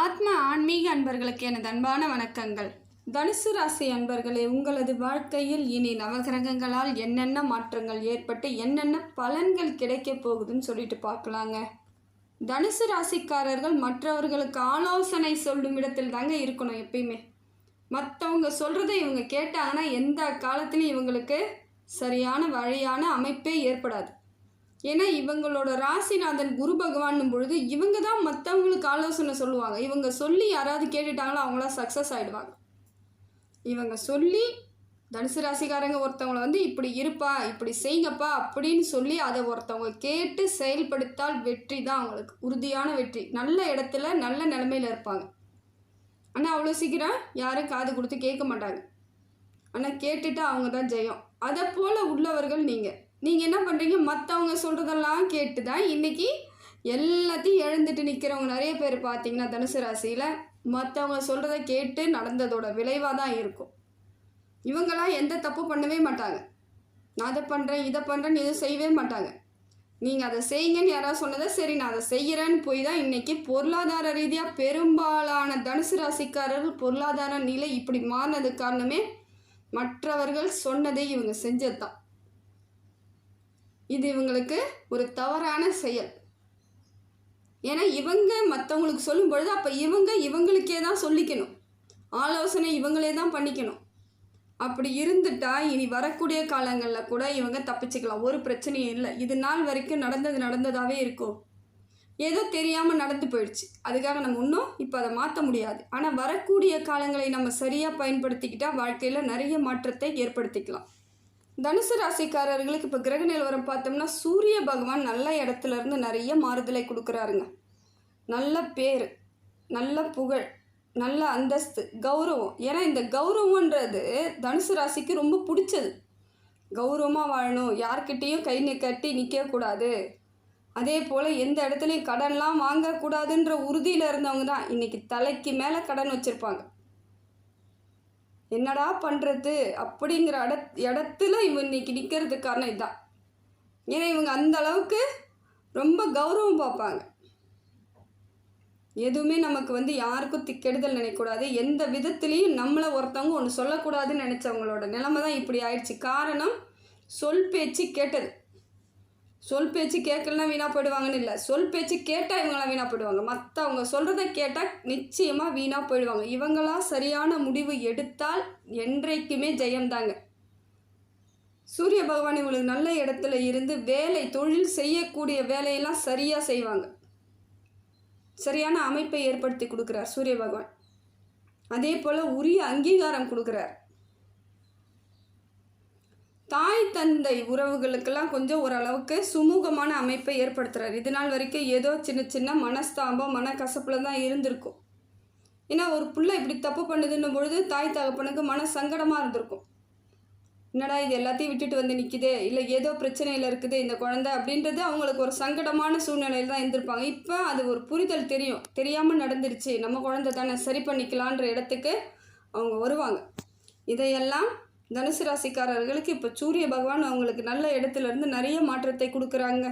ஆத்ம ஆன்மீக அன்பர்களுக்கு எனது அன்பான வணக்கங்கள். தனுசு ராசி அன்பர்களே உங்களது வாழ்க்கையில் இனி நவகிரகங்களால் என்னென்ன மாற்றங்கள் ஏற்பட்டு என்னென்ன பலன்கள் கிடைக்கப் போகுதுன்னு சொல்லிட்டு பார்க்கலாங்க. தனுசு ராசிக்காரர்கள் மற்றவர்களுக்கு ஆலோசனை சொல்லும் இடத்தில் தாங்க இருக்கணும் எப்பயுமே. மற்றவங்க சொல்கிறத இவங்க கேட்டாங்கன்னா எந்த காலத்துலையும் இவங்களுக்கு சரியான வழியான அமைப்பே ஏற்படாது. ஏன்னா இவங்களோட ராசிநாதன் குரு பகவான் பொழுது இவங்க தான் மற்றவங்களுக்கு ஆலோசனை சொல்லுவாங்க. இவங்க சொல்லி யாராவது கேட்டுட்டாங்களோ அவங்களாம் சக்ஸஸ் ஆகிடுவாங்க இவங்க சொல்லி தனுசு ராசிக்காரங்க ஒருத்தவங்களை வந்து இப்படி இருப்பா இப்படி செய்யுங்கப்பா அப்படின்னு சொல்லி அதை ஒருத்தவங்க கேட்டு செயல்படுத்தால் வெற்றி தான் அவங்களுக்கு. உறுதியான வெற்றி. நல்ல இடத்துல நல்ல நிலமையில இருப்பாங்க. ஆனால் அவ்வளோ சீக்கிரம் யாரும் காது கொடுத்து கேட்க மாட்டாங்க. ஆனால் கேட்டுட்டு அவங்க தான் ஜெயம். அதை போல் உள்ளவர்கள் நீங்கள் நீங்கள் என்ன பண்ணுறீங்க மற்றவங்க சொல்கிறதெல்லாம் கேட்டு தான் இன்றைக்கி எல்லாத்தையும் எழுந்துட்டு நிற்கிறவங்க நிறைய பேர் பார்த்தீங்கன்னா தனுசு ராசியில் மற்றவங்க சொல்கிறத கேட்டு நடந்ததோட விளைவாக தான் இருக்கும். இவங்களாம் எந்த தப்பு பண்ணவே மாட்டாங்க. நான் அதை பண்ணுறேன் இதை பண்ணுறேன்னு எதுவும் செய்யவே மாட்டாங்க. நீங்கள் அதை செய்யுங்கன்னு யாராவது சொன்னதை சரி நான் அதை செய்கிறேன்னு போய் தான் இன்றைக்கி பொருளாதார ரீதியாக பெரும்பாலான தனுசு ராசிக்காரர்கள் பொருளாதார நிலை இப்படி மாறினதுக்கு காரணமே மற்றவர்கள் சொன்னதை இவங்க செஞ்சது தான் இது இவங்களுக்கு ஒரு தவறான செயல். ஏன்னா இவங்க மற்றவங்களுக்கு சொல்லும் பொழுது அப்போ இவங்க இவங்களுக்கே தான் சொல்லிக்கணும். ஆலோசனை இவங்களே தான் பண்ணிக்கணும். அப்படி இருந்துட்டா இனி வரக்கூடிய காலங்களில் கூட இவங்க தப்பிச்சுக்கலாம். ஒரு பிரச்சனையும் இல்லை. இது நாள் வரைக்கும் நடந்தது நடந்ததாகவே இருக்கும். ஏதோ தெரியாமல் நடந்து போயிடுச்சு. அதுக்காக நம்ம இன்னும் இப்போ அதை மாற்ற முடியாது. ஆனால் வரக்கூடிய காலங்களை நம்ம சரியாக பயன்படுத்திக்கிட்டால் வாழ்க்கையில் நிறைய மாற்றத்தை ஏற்படுத்திக்கலாம். தனுசு ராசிக்காரர்களுக்கு இப்போ கிரக நிலவரம் பார்த்தோம்னா சூரிய பகவான் நல்ல இடத்துல இருந்து நிறைய மாறுதலை கொடுக்குறாருங்க. நல்ல பேர் நல்ல புகழ் நல்ல அந்தஸ்து கௌரவம். ஏன்னா இந்த கௌரவன்றது தனுசு ராசிக்கு ரொம்ப பிடிச்சது. கௌரவமாக வாழணும் யார்கிட்டேயும் கை கட்டி நிற்கக்கூடாது அதே போல் எந்த இடத்துலையும் கடன்லாம் வாங்கக்கூடாதுன்ற உறுதியில் இருந்தவங்க தான். இன்றைக்கி தலைக்கு மேலே கடன் வச்சுருப்பாங்க. என்னடா பண்ணுறது அப்படிங்கிற அட இடத்துல இவன் இன்னைக்கு நிற்கிறதுக்கு காரணம் இதுதான் ஏன்னா இவங்க அந்த அளவுக்கு ரொம்ப கௌரவம் பார்ப்பாங்க. எதுவுமே நமக்கு வந்து யாருக்கும் தி- கெடுதல் நினைக்கக்கூடாது. எந்த விதத்துலேயும் நம்மளை ஒருத்தவங்க ஒன்று சொல்லக்கூடாதுன்னு நினச்சவங்களோட நிலைமை தான் இப்படி ஆயிடுச்சு. காரணம் சொல் பேச்சு கேட்டது. சொல் பேச்சு கேட்கலனா வீணாக போயிடுவாங்கன்னு இல்லை. சொல் பேச்சு கேட்டால் இவங்களாம் வீணாக போயிடுவாங்க. மற்றவங்க சொல்கிறத கேட்டால் நிச்சயமாக வீணாக போயிடுவாங்க. இவங்களாம் சரியான முடிவு எடுத்தால் என்றைக்குமே ஜெயம்தாங்க. சூரிய பகவான் இவங்களுக்கு நல்ல இடத்துல இருந்து வேலை தொழில் செய்யக்கூடிய வேலையெல்லாம் சரியாக செய்வாங்க. சரியான அமைப்பை ஏற்படுத்தி கொடுக்குறார் சூரிய பகவான். அதே போல் உரிய அங்கீகாரம் கொடுக்குறார். தாய் தந்தை உறவுகளுக்கெல்லாம் கொஞ்சம் ஓரளவுக்கு சுமூகமான அமைப்பை ஏற்படுத்துகிறார் இது நாள் வரைக்கும் ஏதோ சின்ன சின்ன மனஸ்தாபம் மனக்கசப்பில் தான் இருந்திருக்கும். ஏன்னா ஒரு பிள்ளை இப்படி தப்பு பண்ணுதுன்னும் பொழுது தாய் தகப்பனுக்கு மன சங்கடமாக இருந்திருக்கும். என்னடா இது எல்லாத்தையும் விட்டுட்டு வந்து நிற்குதே இல்லை ஏதோ பிரச்சனையில் இருக்குது இந்த குழந்தை அப்படின்றது அவங்களுக்கு ஒரு சங்கடமான சூழ்நிலையில் தான் இருந்திருப்பாங்க. இப்போ அது ஒரு புரிதல் தெரியும். தெரியாமல் நடந்துருச்சு. நம்ம குழந்தை தானே சரி பண்ணிக்கலான்ற இடத்துக்கு அவங்க வருவாங்க. இதையெல்லாம் தனுசு ராசிக்காரர்களுக்கு இப்போ சூரிய பகவான் அவங்களுக்கு நல்ல இடத்துல இருந்து நிறைய மாற்றத்தை கொடுக்குறாங்க.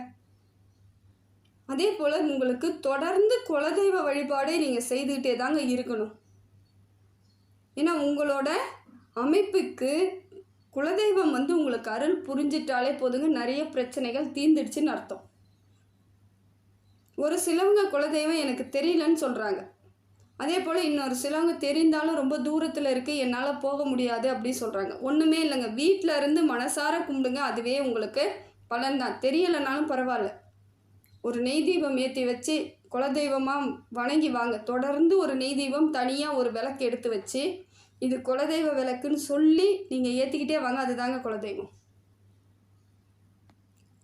அதே போல் உங்களுக்கு தொடர்ந்து குலதெய்வ வழிபாடே நீங்கள் செய்துக்கிட்டே தாங்க இருக்கணும். ஏன்னா உங்களோட அமைப்புக்கு குலதெய்வம் வந்து உங்களுக்கு அருள் புரிஞ்சிட்டாலே போதுங்க நிறைய பிரச்சனைகள் தீந்துடுச்சுன்னு அர்த்தம். ஒரு சிலவங்க குலதெய்வம் எனக்கு தெரியலன்னு சொல்கிறாங்க அதே போல் இன்னொரு சிலவங்க தெரிந்தாலும் ரொம்ப தூரத்தில் இருக்குது என்னால் போக முடியாது அப்படி சொல்கிறாங்க ஒன்றுமே இல்லைங்க. வீட்டில் இருந்து மனசார கும்பிடுங்க அதுவே உங்களுக்கு பலன் தான் தெரியலைனாலும் பரவாயில்ல. ஒரு நெய் தீபம் ஏற்றி வச்சு குலதெய்வமாக வணங்கி வாங்க. தொடர்ந்து ஒரு நெய் தீபம் தனியாக ஒரு விளக்கு எடுத்து வச்சு இது குலதெய்வ விளக்குன்னு சொல்லி நீங்கள் ஏற்றிக்கிட்டே வாங்க. அதுதாங்க குலதெய்வம்.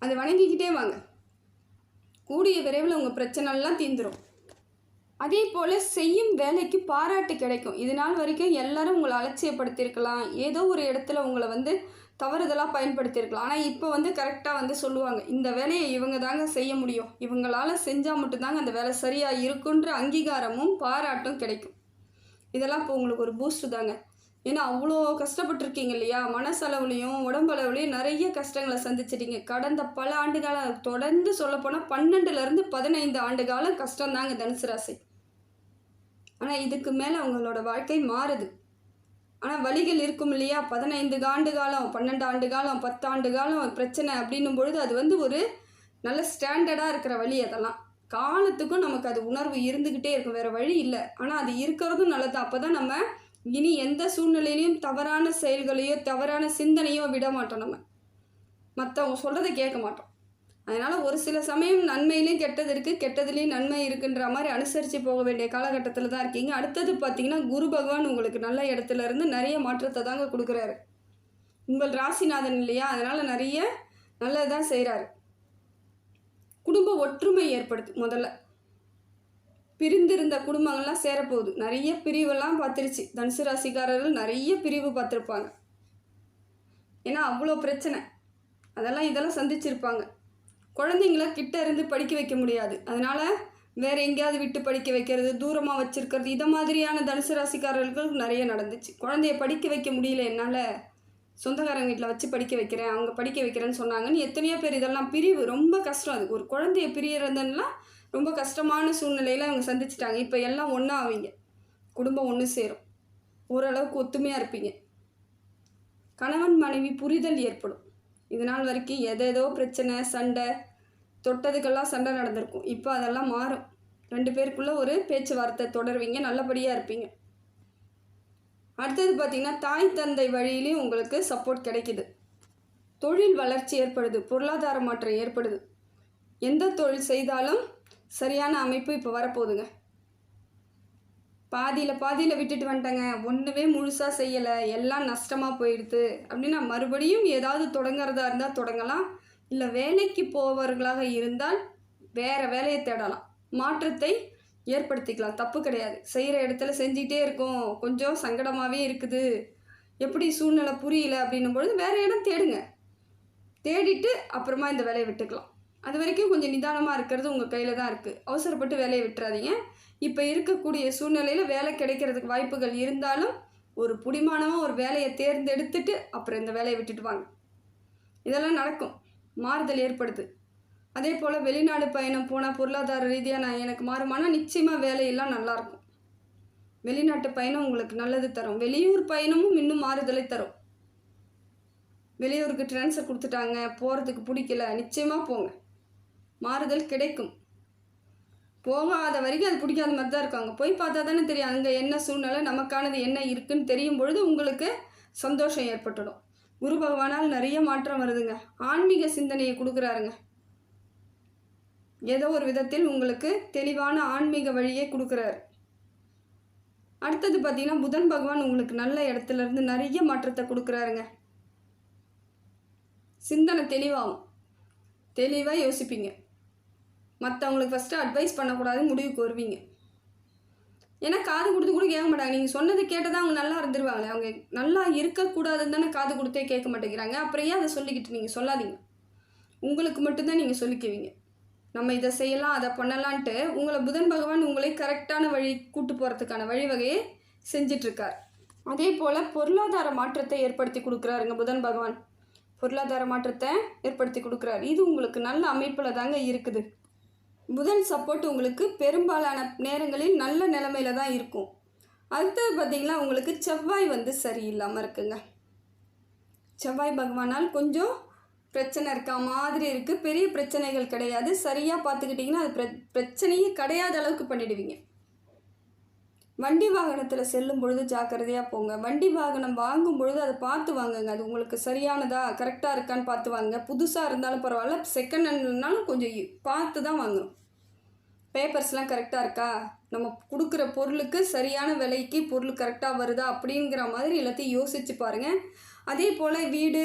அது வணங்கிக்கிட்டே வாங்க. கூடிய விரைவில் உங்கள் பிரச்சனைலாம் தீந்துடும் அதே போல் செய்யும் வேலைக்கு பாராட்டு கிடைக்கும். இது நாள் வரைக்கும் எல்லாரும் உங்களை அலட்சியப்படுத்தியிருக்கலாம். ஏதோ ஒரு இடத்துல உங்களை வந்து தவறுதலாக பயன்படுத்தியிருக்கலாம். ஆனால் இப்போ வந்து கரெக்டாக வந்து சொல்லுவாங்க இந்த வேலையை இவங்க தாங்க செய்ய முடியும். இவங்களால செஞ்சால் மட்டும்தாங்க அந்த வேலை சரியாக இருக்குன்ற அங்கீகாரமும் பாராட்டும் கிடைக்கும். இதெல்லாம் இப்போ உங்களுக்கு ஒரு பூஸ்ட் தாங்க. ஏன்னா அவ்வளோ கஷ்டப்பட்டுருக்கீங்க இல்லையா? மனசளவுலையும் உடம்பளவுலையும் நிறைய கஷ்டங்களை சந்திச்சிட்டீங்க. கடந்த பல ஆண்டுகால தொடர்ந்து சொல்லப்போனால் பன்னெண்டுலேருந்து பதினைந்து ஆண்டு காலம் கஷ்டம்தாங்க தனுசு ராசி. ஆனால் இதுக்கு மேலே அவங்களோட வாழ்க்கை மாறுது. ஆனால் வழிகள் இருக்கும் இல்லையா? பதினைந்து ஆண்டு காலம் பன்னெண்டு ஆண்டு காலம் பத்தாண்டு காலம் பிரச்சனை அப்படின்னும் பொழுது அது வந்து ஒரு நல்ல ஸ்டாண்டர்டாக இருக்கிற வழி அதெல்லாம். காலத்துக்கும் நமக்கு அது உணர்வு இருந்துக்கிட்டே இருக்கும் வேறு வழி இல்லை. ஆனால் அது இருக்கிறதும் நல்லது. அப்போ தான் நம்ம இனி எந்த சூழ்நிலையிலையும் தவறான செயல்களையோ தவறான சிந்தனையோ விட மாட்டோம் நம்ம. மற்றவங்க சொல்கிறத கேட்க மாட்டோம். அதனால் ஒரு சில சமயம் நன்மையிலையும் கெட்டது இருக்குது கெட்டதுலேயும் நன்மை இருக்குன்ற மாதிரி அனுசரித்து போக வேண்டிய காலகட்டத்தில் தான் இருக்கீங்க. அடுத்தது பார்த்தீங்கன்னா குரு பகவான் உங்களுக்கு நல்ல இடத்துல இருந்து நிறைய மாற்றத்தை தாங்க கொடுக்குறாரு. உங்கள் ராசிநாதன் இல்லையா? அதனால் நிறைய நல்லதாக செய்கிறாரு குடும்ப ஒற்றுமை ஏற்படுது முதல்ல. பிரிந்திருந்த குடும்பங்கள்லாம் சேரப்போகுது. நிறைய பிரிவெல்லாம் பார்த்துருச்சு. தனுசு ராசிக்காரர்கள் நிறைய பிரிவு பார்த்துருப்பாங்க. ஏன்னா அவ்வளோ பிரச்சனை. அதெல்லாம் இதெல்லாம் சந்திச்சிருப்பாங்க. குழந்தைங்கள கிட்ட இருந்து படிக்க வைக்க முடியாது. அதனால் வேறு எங்கேயாவது விட்டு படிக்க வைக்கிறது தூரமாக வச்சிருக்கிறது இதை மாதிரியான தனுசு ராசிக்காரர்களுக்கு நிறைய நடந்துச்சு. குழந்தைய படிக்க வைக்க முடியல என்னால் சொந்தக்காரங்க வீட்டில் வச்சு படிக்க வைக்கிறேன் அவங்க படிக்க வைக்கிறேன்னு சொன்னாங்கன்னு எத்தனையோ பேர் இதெல்லாம் பிரிவு ரொம்ப கஷ்டம் அது. ஒரு குழந்தைய பிரியறதுன்னா ரொம்ப கஷ்டமான சூழ்நிலையில் அவங்க சந்திச்சிட்டாங்க. இப்போ எல்லாம் ஒன்றா ஆவீங்க. குடும்பம் ஒன்று சேரும். ஓரளவுக்கு ஒத்துமையாக இருப்பீங்க. கணவன் மனைவி புரிதல் ஏற்படும். இது நாள் வரைக்கும் எதேதோ பிரச்சனை சண்டை தொட்டதுக்கெல்லாம் சண்டை நடந்திருக்கும். இப்போ அதெல்லாம் மாறும். ரெண்டு பேருக்குள்ளே ஒரு பேச்சுவார்த்தை தொடருவீங்க நல்லபடியாக இருப்பீங்க. அடுத்தது பார்த்திங்கன்னா தாய் தந்தை வழியிலையும் உங்களுக்கு சப்போர்ட் கிடைக்குது. தொழில் வளர்ச்சி ஏற்படுது பொருளாதார மாற்றம் ஏற்படுது. எந்த தொழில் செய்தாலும் சரியான அமைப்பு இப்போ வரப்போகுதுங்க. பாதியில் பாதியில் விட்டுட்டு வந்துட்டேங்க. ஒன்றுமே முழுசாக செய்யலை. எல்லாம் நஷ்டமாக போயிடுது. அப்படின்னா மறுபடியும் ஏதாவது தொடங்குறதா இருந்தால் தொடங்கலாம். இல்லை வேலைக்கு போவர்களாக இருந்தால் வேறு வேலையை தேடலாம். மாற்றத்தை ஏற்படுத்திக்கலாம். தப்பு கிடையாது. செய்கிற இடத்துல செஞ்சிகிட்டே இருக்கோம். கொஞ்சம் சங்கடமாகவே இருக்குது. எப்படி சூழ்நிலை புரியல அப்படின்னும் பொழுது வேறு இடம் தேடுங்க. தேடிட்டு அப்புறமா இந்த வேலையை விட்டுக்கலாம். அது வரைக்கும் கொஞ்சம் நிதானமாக இருக்கிறது உங்கள் கையில் தான் இருக்குது அவசரப்பட்டு வேலையை விட்டுறாதீங்க. இப்போ இருக்கக்கூடிய சூழ்நிலையில் வேலை கிடைக்கிறதுக்கு வாய்ப்புகள் இருந்தாலும் ஒரு புடிமானமாக ஒரு வேலையை தேர்ந்தெடுத்துட்டு அப்புறம் இந்த வேலையை விட்டுட்டு வாங்க. இதெல்லாம் நடக்கும். மாறுதல் ஏற்படுது. அதே போல் வெளிநாடு பயணம் போனால் பொருளாதார ரீதியாக நான் எனக்கு மாறுமானா நிச்சயமாக வேலையெல்லாம் நல்லாயிருக்கும் வெளிநாட்டு பயணம் உங்களுக்கு நல்லது தரும். வெளியூர் பயணமும் இன்னும் மாறுதலை தரும். வெளியூருக்கு ட்ரான்ஸ்ஃபர் கொடுத்துட்டாங்க. போகிறதுக்கு பிடிக்கல. நிச்சயமாக போங்க. மாறுதல் கிடைக்கும். போகாத வரைக்கும் அது பிடிக்காத மாதிரி தான் இருக்கும். அங்கே போய் பார்த்தா தானே தெரியும் அங்கே என்ன சூழ்நிலை நமக்கானது என்ன இருக்குன்னு தெரியும் பொழுது உங்களுக்கு சந்தோஷம் ஏற்பட்டுடும். குரு பகவானால் நிறைய மாற்றம் வருதுங்க. ஆன்மீக சிந்தனையை கொடுக்குறாருங்க. ஏதோ ஒரு விதத்தில் உங்களுக்கு தெளிவான ஆன்மீக வழியை கொடுக்குறாரு. அடுத்தது பார்த்தீங்கன்னா புதன் பகவான் உங்களுக்கு நல்ல இடத்துல இருந்து நிறைய மாற்றத்தை கொடுக்குறாருங்க. சிந்தனை தெளிவாகும். தெளிவாக யோசிப்பீங்க. மற்றவங்களுக்கு ஃபஸ்ட்டு அட்வைஸ் பண்ணக்கூடாது முடிவுக்கு வருவீங்க. ஏன்னா காது கொடுத்து கூட கேட்க மாட்டாங்க. நீங்கள் சொன்னது தான் அவங்க நல்லா இருந்துருவாங்களே அவங்க நல்லா இருக்கக்கூடாதுன்னு தானே காது கொடுத்தே கேட்க மாட்டேங்கிறாங்க. அப்புறம் ஏன் அதை சொல்லிக்கிட்டு நீங்கள் சொல்லாதீங்க? உங்களுக்கு மட்டும்தான் நீங்கள் சொல்லிக்குவீங்க. நம்ம இதை செய்யலாம் அதை பண்ணலான்ட்டு உங்களை புதன் பகவான் உங்களை கரெக்டான வழி கூட்டு போகிறதுக்கான வழிவகையை செஞ்சிட்ருக்கார். அதே போல் பொருளாதார மாற்றத்தை ஏற்படுத்தி கொடுக்குறாருங்க புதன் பகவான். பொருளாதார மாற்றத்தை ஏற்படுத்தி கொடுக்குறாரு. இது உங்களுக்கு நல்ல அமைப்பில் தாங்க இருக்குது. புதன் சப்போர்ட் உங்களுக்கு பெரும்பாலான நேரங்களில் நல்ல நிலமையில தான் இருக்கும். அடுத்தது பார்த்திங்கன்னா உங்களுக்கு செவ்வாய் வந்து சரியில்லாமல் இருக்குங்க. செவ்வாய் பகவானால் கொஞ்சம் பிரச்சனை இருக்கா மாதிரி இருக்குது பெரிய பிரச்சனைகள் கிடையாது. சரியாக பார்த்துக்கிட்டிங்கன்னா அது பிர பிரச்சனையே கிடையாத அளவுக்கு பண்ணிடுவீங்க. வண்டி வாகனத்தில் செல்லும் பொழுது ஜாக்கிரதையாக போங்க. வண்டி வாகனம் வாங்கும் பொழுது அதை பார்த்து வாங்குங்க. அது உங்களுக்கு சரியானதா கரெக்டாக இருக்கான்னு பார்த்து வாங்க புதுசாக இருந்தாலும் பரவாயில்ல. செகண்ட் ஹேண்ட்னாலும் கொஞ்சம் பார்த்து தான் வாங்கணும். பேப்பர்ஸ்லாம் கரெக்டாக இருக்கா? நம்ம கொடுக்குற பொருளுக்கு சரியான விலைக்கு பொருள் கரெக்டாக வருதா அப்படிங்கிற மாதிரி எல்லாத்தையும் யோசிச்சு பாருங்கள் அதே போல் வீடு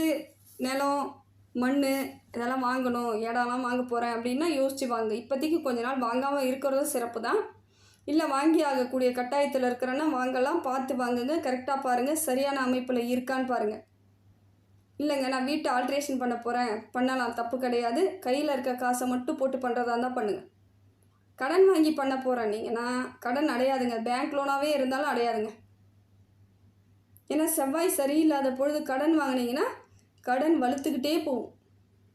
நிலம் மண் இதெல்லாம் வாங்கணும். இடம்லாம் வாங்க போகிறேன் அப்படின்னா யோசிச்சு வாங்க. இப்போதைக்கு கொஞ்ச நாள் வாங்காமல் இருக்கிறதும் சிறப்பு தான் இல்லை வாங்கி ஆகக்கூடிய கட்டாயத்தில் இருக்கிறேன்னா வாங்கலாம். பார்த்து வாங்குங்க. கரெக்டாக பாருங்கள் சரியான அமைப்பில் இருக்கான்னு பாருங்கள் இல்லைங்க நான் வீட்டை ஆல்ட்ரேஷன் பண்ண போகிறேன் பண்ணலாம். தப்பு கிடையாது. கையில் இருக்க காசை மட்டும் போட்டு பண்ணுறதா இருந்தால் பண்ணுங்கள் கடன் வாங்கி பண்ண போகிறேன் நீங்கள் நான் கடன் அடையாதுங்க. பேங்க் லோனாகவே இருந்தாலும் அடையாதுங்க. ஏன்னா செவ்வாய் சரியில்லாத பொழுது கடன் வாங்குனீங்கன்னா கடன் வலுத்துக்கிட்டே போகும்.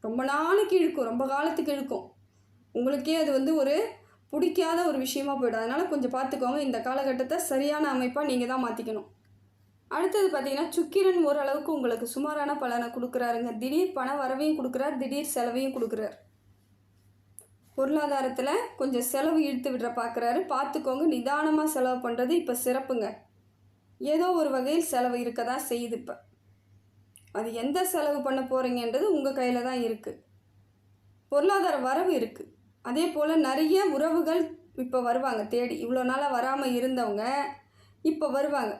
ரொம்ப நாளைக்கு இழுக்கும். ரொம்ப காலத்துக்கு இழுக்கும். உங்களுக்கே அது வந்து ஒரு பிடிக்காத ஒரு விஷயமா போயிடும். அதனால் கொஞ்சம் பார்த்துக்கோங்க. இந்த காலகட்டத்தை சரியான அமைப்பாக நீங்கள் தான் மாற்றிக்கணும் அடுத்தது பார்த்தீங்கன்னா சுக்கிரன் ஓரளவுக்கு உங்களுக்கு சுமாரான பலனை கொடுக்குறாருங்க. திடீர் பண வரவையும் கொடுக்குறார் திடீர் செலவையும் கொடுக்குறார். பொருளாதாரத்தில் கொஞ்சம் செலவு இழுத்து விடுற பார்க்குறாரு பார்த்துக்கோங்க நிதானமாக செலவு பண்ணுறது இப்போ சிறப்புங்க. ஏதோ ஒரு வகையில் செலவு இருக்க தான் செய்யுது இப்போ. அது எந்த செலவு பண்ண போகிறீங்கன்றது உங்கள் கையில் தான் இருக்குது பொருளாதார வரவு இருக்குது அதே போல் நிறைய உறவுகள் இப்போ வருவாங்க தேடி. இவ்வளோ நாளாக வராமல் இருந்தவங்க இப்போ வருவாங்க.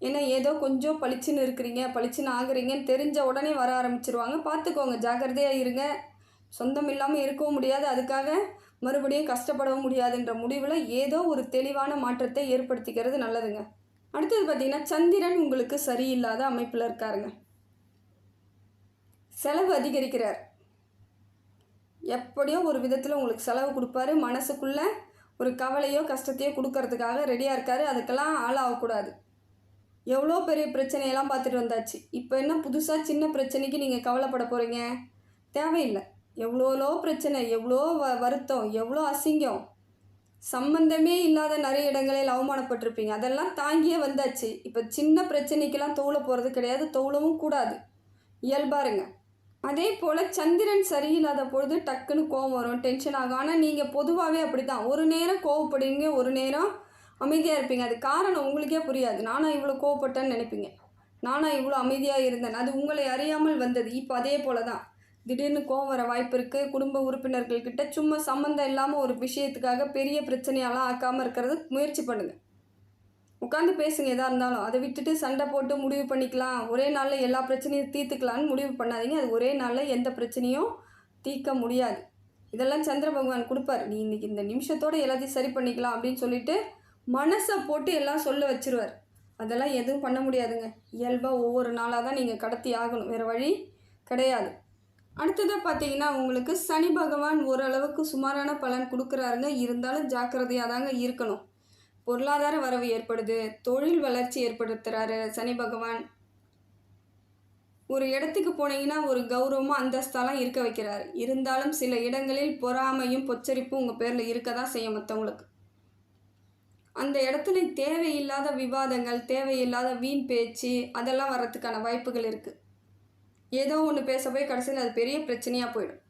ஏன்னா ஏதோ கொஞ்சம் பளிச்சுன்னு இருக்கிறீங்க பளிச்சுன்னு ஆகுறீங்கன்னு தெரிஞ்ச உடனே வர ஆரம்பிச்சிருவாங்க. பார்த்துக்கோங்க ஜாக்கிரதையாக இருங்க. சொந்தம் இல்லாமல் இருக்கவும் முடியாது. அதுக்காக மறுபடியும் கஷ்டப்படவும் முடியாதுன்ற முடிவில் ஏதோ ஒரு தெளிவான மாற்றத்தை ஏற்படுத்திக்கிறது நல்லதுங்க. அடுத்தது பார்த்திங்கன்னா சந்திரன் உங்களுக்கு சரியில்லாத அமைப்பில் இருக்காருங்க. செலவு அதிகரிக்கிறார். எப்படியும் ஒரு விதத்தில் உங்களுக்கு செலவு கொடுப்பாரு. மனசுக்குள்ளே ஒரு கவலையோ கஷ்டத்தையோ கொடுக்கறதுக்காக ரெடியாக இருக்கார். அதுக்கெல்லாம் ஆளாகக்கூடாது எவ்வளோ பெரிய பிரச்சனையெல்லாம் பார்த்துட்டு வந்தாச்சு. இப்போ என்ன புதுசாக சின்ன பிரச்சனைக்கு நீங்கள் கவலைப்பட போகிறீங்க தேவையில்லை. எவ்வளோலோ பிரச்சனை எவ்வளோ வ வருத்தம் எவ்வளோ அசிங்கம் சம்பந்தமே இல்லாத நிறைய இடங்களில் அவமானப்பட்டிருப்பீங்க. அதெல்லாம் தாங்கியே வந்தாச்சு. இப்போ சின்ன பிரச்சனைக்கெல்லாம் தோள போகிறது கிடையாது. தோளவும் கூடாது. இயல்பாருங்க அதே போல் சந்திரன் சரியில்லாத பொழுது டக்குன்னு கோவம் வரும் டென்ஷன் ஆகும். ஆனால் நீங்கள் பொதுவாகவே அப்படி தான் ஒரு நேரம் கோவப்படுவீங்க ஒரு நேரம் அமைதியாக இருப்பீங்க. அது காரணம் உங்களுக்கே புரியாது. நானாக இவ்வளோ கோவப்பட்டேன்னு நினைப்பீங்க. நானாக இவ்வளோ அமைதியாக இருந்தேன். அது உங்களை அறியாமல் வந்தது. இப்போ அதே போல தான் திடீர்னு கோவம் வர வாய்ப்பு இருக்குது குடும்ப உறுப்பினர்கள்கிட்ட சும்மா சம்மந்தம் இல்லாமல் ஒரு விஷயத்துக்காக பெரிய பிரச்சனையெல்லாம் ஆக்காமல் இருக்கிறது முயற்சி பண்ணுங்கள் உட்காந்து பேசுங்க எதாக இருந்தாலும். அதை விட்டுட்டு சண்டை போட்டு முடிவு பண்ணிக்கலாம். ஒரே நாளில் எல்லா பிரச்சனையும் தீர்த்துக்கலான்னு முடிவு பண்ணாதீங்க. அது ஒரே நாளில் எந்த பிரச்சனையும் தீர்க்க முடியாது. இதெல்லாம் சந்திர பகவான் கொடுப்பார். நீ இன்றைக்கி இந்த நிமிஷத்தோட எல்லாத்தையும் சரி பண்ணிக்கலாம் அப்படின்னு சொல்லிட்டு மனசை போட்டு எல்லாம் சொல்ல வச்சிருவார். அதெல்லாம் எதுவும் பண்ண முடியாதுங்க. இயல்பாக ஒவ்வொரு நாளாக தான் நீங்கள் கடத்தி ஆகணும். வேறு வழி கிடையாது. அடுத்ததாக பார்த்தீங்கன்னா உங்களுக்கு சனி பகவான் ஓரளவுக்கு சுமாரான பலன் கொடுக்குறாருங்க. இருந்தாலும் ஜாக்கிரதையாக தாங்க இருக்கணும். பொருளாதார வரவு ஏற்படுது தொழில் வளர்ச்சி ஏற்படுத்துகிறாரு சனி பகவான். ஒரு இடத்துக்கு போனீங்கன்னா ஒரு கௌரவமாக அந்தஸ்தாலாம் இருக்க வைக்கிறாரு. இருந்தாலும் சில இடங்களில் பொறாமையும் பொச்சரிப்பும் உங்கள் பேரில் இருக்க தான் செய்யும் மற்றவங்களுக்கு அந்த இடத்துல தேவையில்லாத விவாதங்கள் தேவையில்லாத வீண் பேச்சு அதெல்லாம் வர்றதுக்கான வாய்ப்புகள் இருக்குது ஏதோ ஒன்று பேச போய் கடைசியில் அது பெரிய பிரச்சனையாக போயிடும்.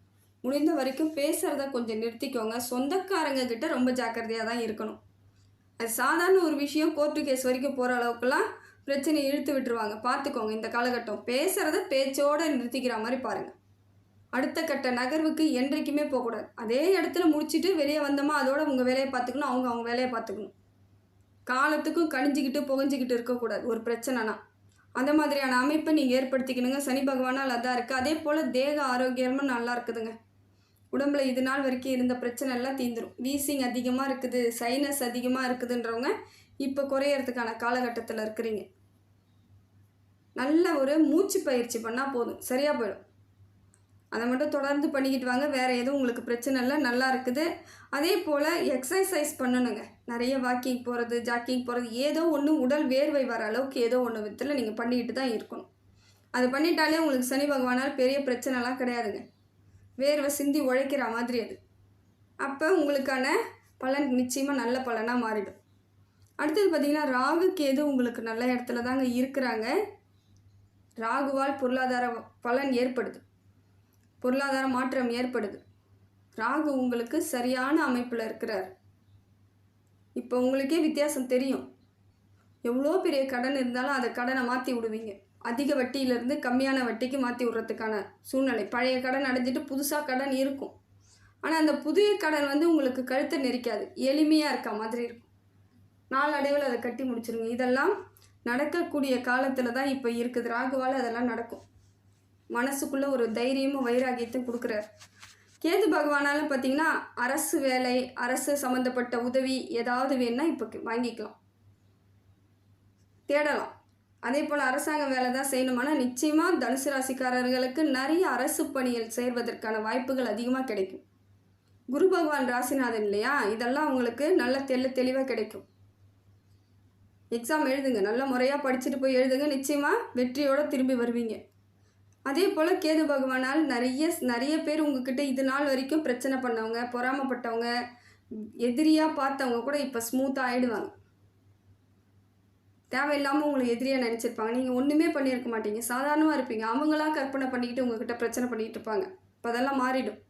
முடிந்த வரைக்கும் பேசுகிறத கொஞ்சம் நிறுத்திக்கோங்க. சொந்தக்காரங்க கிட்ட ரொம்ப ஜாக்கிரதையாக தான் இருக்கணும். அது சாதாரண ஒரு விஷயம் கோர்ட்டு கேஸ் வரைக்கும் போகிற அளவுக்குலாம் பிரச்சனையை இழுத்து விட்டுருவாங்க. பார்த்துக்கோங்க இந்த காலகட்டம். பேசுகிறத பேச்சோடு நிறுத்திக்கிற மாதிரி பாருங்கள் அடுத்த கட்ட நகர்வுக்கு என்றைக்குமே போகக்கூடாது. அதே இடத்துல முடிச்சுட்டு வெளியே வந்தோமா அதோட உங்கள் வேலையை பார்த்துக்கணும் அவங்க அவங்க வேலையை பார்த்துக்கணும். காலத்துக்கும் கணிஞ்சிக்கிட்டு புகஞ்சிக்கிட்டு இருக்கக்கூடாது ஒரு பிரச்சனைனா. அந்த மாதிரியான அமைப்பை நீங்கள் ஏற்படுத்திக்கணுங்க. சனி பகவானால் அதான் இருக்குது அதே போல் தேக ஆரோக்கியமும் நல்லா இருக்குதுங்க. உடம்புல இது நாள் வரைக்கும் இருந்த பிரச்சனை எல்லாம் தீந்துரும் வீசிங் அதிகமாக இருக்குது சைனஸ் அதிகமாக இருக்குதுன்றவங்க இப்போ குறையறதுக்கான காலகட்டத்தில் இருக்கிறீங்க. நல்ல ஒரு மூச்சு பயிற்சி பண்ணால் போதும். சரியாக போயிடும். அதை மட்டும் தொடர்ந்து பண்ணிக்கிட்டு வாங்க. வேறு எதுவும் உங்களுக்கு பிரச்சனை இல்லை. நல்லா இருக்குது. அதே போல் எக்ஸசைஸ் பண்ணணுங்க. நிறைய வாக்கிங் போகிறது ஜாக்கிங் போகிறது ஏதோ ஒன்று உடல் வேர்வை வர அளவுக்கு ஏதோ ஒன்று விதத்தில் நீங்கள் பண்ணிக்கிட்டு தான் இருக்கணும். அது பண்ணிட்டாலே உங்களுக்கு சனி பகவானால் பெரிய பிரச்சனைலாம் கிடையாதுங்க. வேர்வை சிந்தி உழைக்கிற மாதிரி அது. அப்போ உங்களுக்கான பலன் நிச்சயமாக நல்ல பலனாக மாறிடும். அடுத்தது பார்த்திங்கன்னா ராகு கேது உங்களுக்கு நல்ல இடத்துல தாங்க இருக்கிறாங்க. ராகுவால் பொருளாதார பலன் ஏற்படுது. பொருளாதார மாற்றம் ஏற்படுது. ராகு உங்களுக்கு சரியான அமைப்பில் இருக்கிறார். இப்போ உங்களுக்கே வித்தியாசம் தெரியும். எவ்வளோ பெரிய கடன் இருந்தாலும் அதை கடனை மாற்றி விடுவீங்க. அதிக வட்டியிலேருந்து கம்மியான வட்டிக்கு மாற்றி விட்றதுக்கான சூழ்நிலை. பழைய கடன் அடைஞ்சிட்டு புதுசாக கடன் இருக்கும். ஆனால் அந்த புதிய கடன் வந்து உங்களுக்கு கழுத்தை நெரிக்காது. எளிமையாக இருக்க மாதிரி இருக்கும். நாளடைவில் அதை கட்டி முடிச்சிருங்க. இதெல்லாம் நடக்கக்கூடிய காலத்தில் தான் இப்போ இருக்குது. ராகுவால் அதெல்லாம் நடக்கும். மனசுக்குள்ளே ஒரு தைரியமும் வைராகியத்தையும் கொடுக்குறாரு. கேது பகவானால் பார்த்தீங்கன்னா அரசு வேலை அரசு சம்மந்தப்பட்ட உதவி ஏதாவது வேணுன்னா இப்போ வாங்கிக்கலாம். தேடலாம். அதே போல் அரசாங்க வேலை தான் செய்யணுமானா நிச்சயமாக தனுசு ராசிக்காரர்களுக்கு நிறைய அரசு பணிகள் சேர்வதற்கான வாய்ப்புகள் அதிகமாக கிடைக்கும். குரு பகவான் ராசிநாதன் இல்லையா? இதெல்லாம் உங்களுக்கு நல்ல தெள்ள தெளிவாக கிடைக்கும். எக்ஸாம் எழுதுங்க. நல்ல முறையாக படிச்சுட்டு போய் எழுதுங்க. நிச்சயமாக வெற்றியோடு திரும்பி வருவீங்க. அதே போல் கேது பகவானால் நிறைய நிறைய பேர் உங்ககிட்ட இது நாள் வரைக்கும் பிரச்சனை பண்ணவங்க பொறாமப்பட்டவங்க எதிரியாக பார்த்தவங்க கூட இப்போ ஸ்மூத்தாக ஆகிடுவாங்க தேவையில்லாமல் உங்களை எதிரியாக நினச்சிருப்பாங்க. நீங்கள் ஒன்றுமே பண்ணியிருக்க மாட்டீங்க. சாதாரணமாக இருப்பீங்க. அவங்களாம் கற்பனை பண்ணிக்கிட்டு உங்ககிட்ட பிரச்சனை பண்ணிக்கிட்டு இருப்பாங்க. இப்போ அதெல்லாம் மாறிடும்.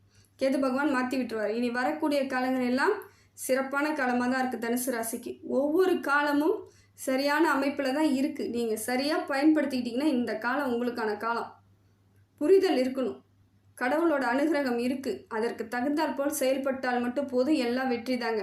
கேது பகவான் மாற்றி விட்டுருவார். இனி வரக்கூடிய காலங்கள் எல்லாம் சிறப்பான காலமாக தான் இருக்குது தனுசு ராசிக்கு. ஒவ்வொரு காலமும் சரியான அமைப்பில் தான் இருக்குது நீங்கள் சரியாக பயன்படுத்திக்கிட்டிங்கன்னா இந்த காலம் உங்களுக்கான காலம். புரிதல் இருக்கணும். கடவுளோட அனுகிரகம் இருக்குது அதற்கு தகுந்தாற்போல் செயல்பட்டால் மட்டும் போதும். எல்லாம் வெற்றி தாங்க.